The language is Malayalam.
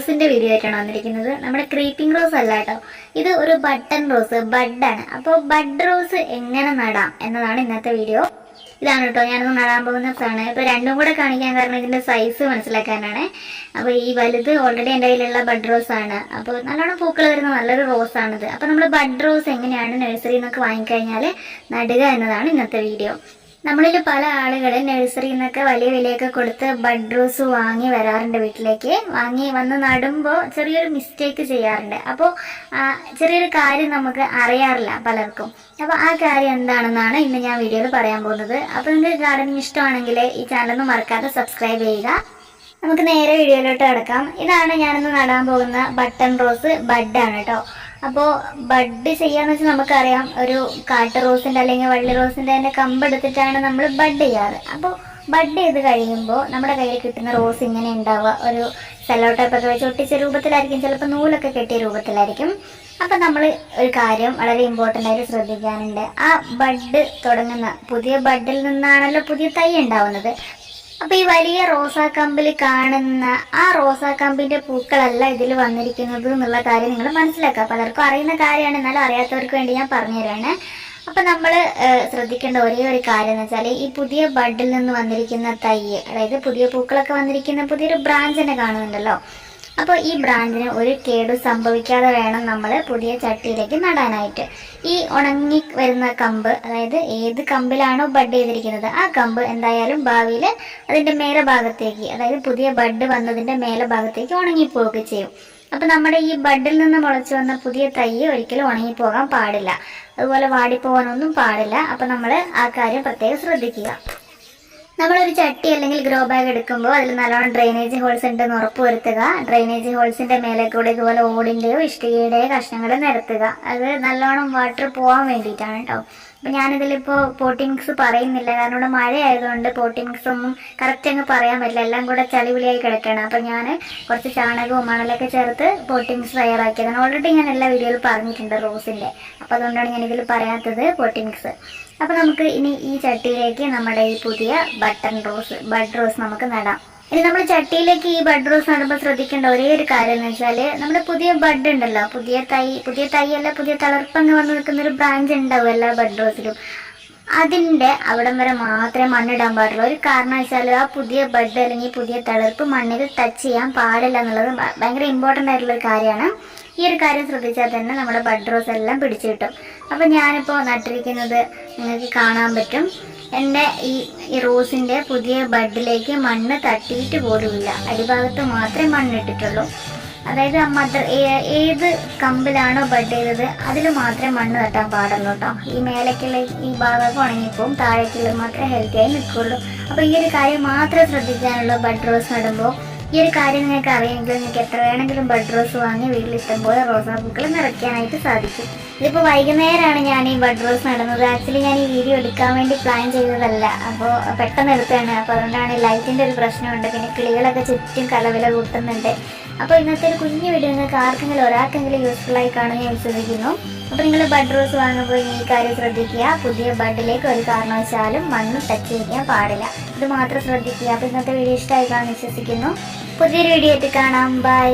റോസിന്റെ വീഡിയോ ആയിട്ടാണ് വന്നിരിക്കുന്നത്. നമ്മുടെ ക്രീപ്പിംഗ് റോസ് അല്ല കേട്ടോ. ഇത് ഒരു ബട്ടൺ റോസ് ബഡാണ് അപ്പോൾ ബഡ് റോസ് എങ്ങനെ നടാം എന്നതാണ് ഇന്നത്തെ വീഡിയോ ഇതാണ് കേട്ടോ ഞാനൊന്ന് നടാൻ പോകുന്ന സാധനം. ഇപ്പോൾ രണ്ടും കൂടെ കാണിക്കാൻ കാരണം ഇതിന്റെ സൈസ് മനസ്സിലാക്കാനാണ്. അപ്പോൾ ഈ വലുത് ഓൾറെഡി എന്റെ കയ്യിലുള്ള ബഡ് റോസ് ആണ്. അപ്പോൾ നല്ലോണം പൂക്കൾ വരുന്ന നല്ലൊരു റോസ് ആണിത്. അപ്പോൾ നമ്മൾ ബഡ് റോസ് എങ്ങനെയാണ് നഴ്സറിയിൽ നിന്നൊക്കെ വാങ്ങിക്കഴിഞ്ഞാൽ നടുക എന്നതാണ് ഇന്നത്തെ വീഡിയോ നമ്മളിൽ പല ആളുകൾ നഴ്സറിയിൽ നിന്നൊക്കെ വലിയ വിലയൊക്കെ കൊടുത്ത് ബഡ് റോസ് വാങ്ങി വരാറുണ്ട് വീട്ടിലേക്ക്. വാങ്ങി വന്ന് നടുമ്പോൾ ചെറിയൊരു മിസ്റ്റേക്ക് ചെയ്യാറുണ്ട്. അപ്പോൾ ചെറിയൊരു കാര്യം നമുക്ക് അറിയാറില്ല പലർക്കും. അപ്പോൾ ആ കാര്യം എന്താണെന്നാണ് ഇന്ന് ഞാൻ വീഡിയോയിൽ പറയാൻ പോകുന്നത്. അപ്പോൾ നിങ്ങൾക്ക് ഗാർഡനിങ് ഇഷ്ടമാണെങ്കിൽ ഈ ചാനലൊന്നും മറക്കാതെ സബ്സ്ക്രൈബ് ചെയ്യുക. നമുക്ക് നേരെ വീഡിയോയിലോട്ട് കിടക്കാം. ഇതാണ് ഞാനിന്ന് നടാൻ പോകുന്ന ബട്ടൺ റോസ് ബഡ് ആണ് കേട്ടോ അപ്പോൾ ബഡ് ചെയ്യാന്ന് വെച്ചാൽ നമുക്കറിയാം ഒരു കാട്ട് റോസിന്റെ അല്ലെങ്കിൽ വള്ളി റോസിന്റെ തന്നെ കമ്പ് എടുത്തിട്ടാണ് നമ്മൾ ബഡ് ചെയ്യാറ്. അപ്പോൾ ബഡ് ചെയ്ത് കഴിയുമ്പോൾ നമ്മുടെ കയ്യിൽ കിട്ടുന്ന റോസ് ഇങ്ങനെ ഉണ്ടാവുക. ഒരു സെല്ലോ ടൈപ്പൊക്കെ വെച്ച് ഒട്ടിച്ച രൂപത്തിലായിരിക്കും. ചിലപ്പോൾ നൂലൊക്കെ കെട്ടിയ രൂപത്തിലായിരിക്കും. അപ്പം നമ്മൾ ഒരു കാര്യം വളരെ ഇമ്പോർട്ടന്റ് ആയിട്ട് ശ്രദ്ധിക്കാനുണ്ട്. ആ ബഡ് തുടങ്ങുന്ന പുതിയ ബഡിൽ നിന്നാണല്ലോ പുതിയ തൈ ഉണ്ടാവുന്നത്. അപ്പൊ ഈ വലിയ റോസാക്കമ്പിൽ കാണുന്ന ആ റോസാക്കമ്പിന്റെ പൂക്കളല്ല ഇതിൽ വന്നിരിക്കുന്നത് എന്നുള്ള കാര്യം നിങ്ങൾ മനസ്സിലാക്കുക. പലർക്കും അറിയുന്ന കാര്യമാണ്. എന്നാലും അറിയാത്തവർക്ക് വേണ്ടി ഞാൻ പറഞ്ഞുതരാണ്. അപ്പൊ നമ്മൾ ശ്രദ്ധിക്കേണ്ട ഒരേ ഒരു കാര്യം എന്ന് വെച്ചാൽ ഈ പുതിയ ബഡിൽ നിന്ന് വന്നിരിക്കുന്ന തൈ അതായത് പുതിയ പൂക്കളൊക്കെ വന്നിരിക്കുന്ന പുതിയൊരു ബ്രാഞ്ച് തന്നെ കാണുന്നുണ്ടല്ലോ. അപ്പോൾ ഈ ബ്രാഞ്ചിന് ഒരു കേടും സംഭവിക്കാതെ വേണം നമ്മൾ പുതിയ ചട്ടിയിലേക്ക് നടാനായിട്ട്. ഈ ഉണങ്ങി വരുന്ന കമ്പ് അതായത് ഏത് കമ്പിലാണോ ബഡ് ചെയ്തിരിക്കുന്നത് ആ കമ്പ് എന്തായാലും ഭാവിയിൽ അതിന്റെ മേലെ ഭാഗത്തേക്ക് അതായത് പുതിയ ബഡ് വന്നതിന്റെ മേലെ ഭാഗത്തേക്ക് ഉണങ്ങിപ്പോവുകയൊക്കെ ചെയ്യും. അപ്പം നമ്മുടെ ഈ ബഡിൽ നിന്ന് മുളച്ചു വന്ന പുതിയ തൈ ഒരിക്കലും ഉണങ്ങിപ്പോകാൻ പാടില്ല. അതുപോലെ വാടിപ്പോകാനൊന്നും പാടില്ല. അപ്പം നമ്മൾ ആ കാര്യം പ്രത്യേകം ശ്രദ്ധിക്കുക. നമ്മളൊരു ചട്ടി അല്ലെങ്കിൽ ഗ്രോ ബാഗ് എടുക്കുമ്പോൾ അതിൽ നല്ലോണം ഡ്രെയിനേജ് ഹോൾസ് ഉണ്ടെന്ന് ഉറപ്പ് വരുത്തുക ഡ്രെയിനേജ് ഹോൾസിന്റെ മേലെ കൂടെ ഇതുപോലെ ഓടിന്റെയോ ഇഷ്ടികയുടെയോ കഷ്ണങ്ങൾ നിരത്തുക. അത് നല്ലോണം വാട്ടർ പോകാൻ വേണ്ടിയിട്ടാണ് കേട്ടോ അപ്പം ഞാനിതിലിപ്പോൾ പോട്ടിംഗ് മിക്സ് പറയുന്നില്ല. കാരണം ഇവിടെ മഴ ആയതുകൊണ്ട് പോട്ടിങ്സ് ഒന്നും കറക്റ്റ് അങ്ങ് പറയാൻ പറ്റില്ല. എല്ലാം കൂടെ ചളിവിളിയായി കിടക്കണം അപ്പം ഞാൻ കുറച്ച് ചാണകവും മണലൊക്കെ ചേർത്ത് പോട്ടിങ്സ് തയ്യാറാക്കിയത് ഓൾറെഡി ഞാൻ എല്ലാ വീഡിയോയിലും പറഞ്ഞിട്ടുണ്ട് റോസിന്റെ. അപ്പോൾ അതുകൊണ്ടാണ് ഞാൻ ഞാനിതിൽ പറയാത്തത് പോട്ടിങ്സ്. അപ്പൊ നമുക്ക് ഇനി ഈ ചട്ടിയിലേക്ക് നമ്മുടെ ഈ പുതിയ ബട്ടൺ റോസ് ബഡ് റോസ് നമുക്ക് നടാം. ഇനി നമ്മൾ ചട്ടിയിലേക്ക് ഈ ബഡ് റോസ് നടുമ്പോൾ ശ്രദ്ധിക്കേണ്ട ഒരേ ഒരു കാര്യം എന്ന് വെച്ചാൽ നമ്മുടെ പുതിയ ബഡ് ഉണ്ടല്ലോ. പുതിയ തൈ പുതിയ തൈ അല്ല പുതിയ തളർപ്പങ്ങ് വന്ന് നിൽക്കുന്ന ഒരു ബ്രാഞ്ച് ഉണ്ടാവും എല്ലാ ബഡ് റോസിലും അതിന്റെ അവിടം വരെ മാത്രമേ മണ്ണിടാൻ പാടുള്ളൂ. ഒരു കാരണം വെച്ചാൽ ആ പുതിയ ബഡ് അല്ലെങ്കിൽ പുതിയ തളിർപ്പ് മണ്ണിൽ ടച്ച് ചെയ്യാൻ പാടില്ല എന്നുള്ളത് ഭയങ്കര ഇമ്പോർട്ടന്റ് ആയിട്ടുള്ള ഒരു കാര്യമാണ്. ഈ ഒരു കാര്യം ശ്രദ്ധിച്ചാൽ തന്നെ നമ്മുടെ ബഡ് റോസ് എല്ലാം പിടിച്ചു കിട്ടും. അപ്പം ഞാനിപ്പോൾ നട്ടിരിക്കുന്നത് നിങ്ങൾക്ക് കാണാൻ പറ്റും. എന്റെ ഈ റോസിന്റെ പുതിയ ബഡിലേക്ക് മണ്ണ് തട്ടിയിട്ട് പോലുമില്ല. അടിഭാഗത്ത് മാത്രമേ മണ്ണിട്ടിട്ടുള്ളൂ അതായത് ആ മദർ ഏത് കമ്പിലാണോ ബഡ് ചെയ്തത് അതിൽ മാത്രമേ മണ്ണ് തട്ടാൻ പാടുള്ളൂ കേട്ടോ ഈ മേലേക്കുള്ള ഈ ഭാഗമൊക്കെ ഉണങ്ങിപ്പോവും താഴേക്കുള്ളത് മാത്രമേ ഹെൽത്തി ആയി നിൽക്കുള്ളൂ. അപ്പോൾ ഈ ഒരു കാര്യം മാത്രം ശ്രദ്ധിക്കാനുള്ളൂ ബഡ് റോസ് നടുമ്പോൾ ഈ ഒരു കാര്യം നിങ്ങൾക്ക് അറിയാമെങ്കിൽ നിങ്ങൾക്ക് എത്ര വേണമെങ്കിലും ബഡ് റോസ് വാങ്ങി വീട്ടിൽ ഇഷ്ടംപോലെ റോസാപ്പൂക്കൾ നിറയ്ക്കാനായിട്ട് സാധിക്കും. ഇതിപ്പോൾ വൈകുന്നേരമാണ് ഞാൻ ഈ ബഡ് റോസ് നടുന്നത്. ആക്ച്വലി ഞാൻ ഈ വീഡിയോ എടുക്കാൻ വേണ്ടി പ്ലാൻ ചെയ്തതല്ല. അപ്പോൾ പെട്ടെന്ന് എടുത്താണ് അപ്പോൾ അതുകൊണ്ടാണ് ലൈറ്റിന്റെ ഒരു പ്രശ്നമുണ്ട്. പിന്നെ കിളികളൊക്കെ ചുറ്റും കലവില കൂട്ടുന്നുണ്ട്. അപ്പോൾ ഇന്നത്തെ ഒരു കുഞ്ഞു വീഡിയോ നിങ്ങൾക്ക് ആർക്കെങ്കിലും ഒരാൾക്കെങ്കിലും യൂസ്ഫുൾ ആയി കാണുമെന്ന് ഞാൻ വിശ്വസിക്കുന്നു. അപ്പോൾ നിങ്ങൾ ബഡ് റോസ് വാങ്ങുമ്പോൾ ഈ കാര്യം ശ്രദ്ധിക്കുക. പുതിയ ബഡിലേക്ക് ഒരു കാരണവശാലും മണ്ണ് ടച്ച് ചെയ്യാൻ പാടില്ല. ഇത് മാത്രം ശ്രദ്ധിക്കുക. അപ്പോൾ ഇന്നത്തെ വീഡിയോ ഇഷ്ടമായി കാണാൻ വിശ്വസിക്കുന്നു. പുതിയൊരു വീഡിയോ ആയിട്ട് കാണാം. ബൈ